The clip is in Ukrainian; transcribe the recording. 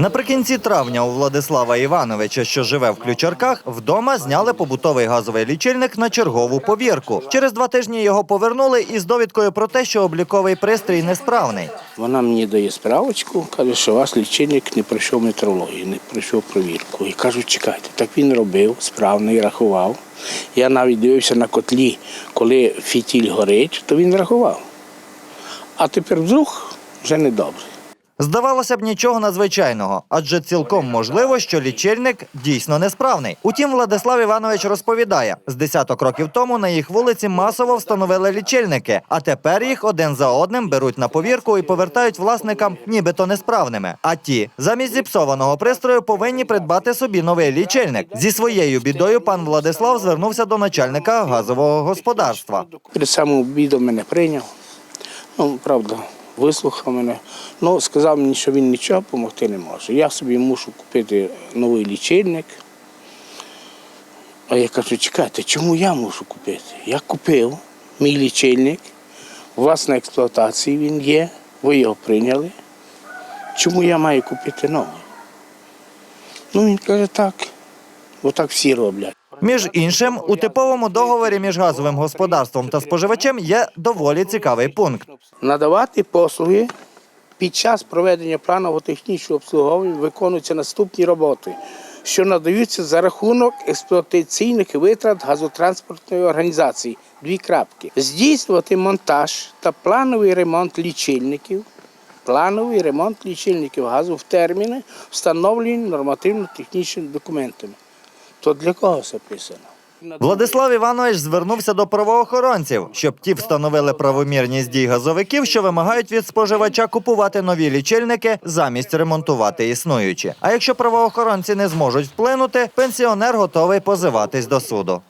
Наприкінці травня у Владислава Івановича, що живе в Ключарках, вдома зняли побутовий газовий лічильник на чергову повірку. Через два тижні його повернули із довідкою про те, що обліковий пристрій несправний. Вона мені дає справочку, каже, що ваш лічильник не пройшов метрологію, не пройшов провірку. І кажу, чекайте, так він робив, справний, рахував. Я навіть дивився на котлі, коли фітіль горить, то він рахував. А тепер вдруг вже не добре. Здавалося б, нічого надзвичайного, адже цілком можливо, що лічильник дійсно несправний. Утім, Владислав Іванович розповідає, з десяток років тому на їх вулиці масово встановили лічильники, а тепер їх один за одним беруть на повірку і повертають власникам нібито несправними. А ті, замість зіпсованого пристрою, повинні придбати собі новий лічильник. Зі своєю бідою пан Владислав звернувся до начальника газового господарства. Перед самим обідом мене прийняв. Ну, правда, вислухав мене. Ну, сказав мені, що він нічого допомогти не може. Я собі мушу купити новий лічильник. А я кажу, чекайте, чому я мушу купити? Я купив мій лічильник, у вас на експлуатації він є, ви його прийняли. Чому я маю купити новий? Ну, він каже, так, бо так всі роблять. Між іншим, у типовому договорі між газовим господарством та споживачем є доволі цікавий пункт. Надавати послуги під час проведення планового технічного обслуговування виконуються наступні роботи, що надаються за рахунок експлуатаційних витрат газотранспортної організації. Дві крапки. Здійснювати монтаж та плановий ремонт лічильників. Плановий ремонт лічильників газу в терміни, встановлені нормативно-технічними документами. То для кого це писано? Владислав Іванович звернувся до правоохоронців, щоб ті встановили правомірність дій газовиків, що вимагають від споживача купувати нові лічильники замість ремонтувати існуючі. А якщо правоохоронці не зможуть вплинути, пенсіонер готовий позиватись до суду.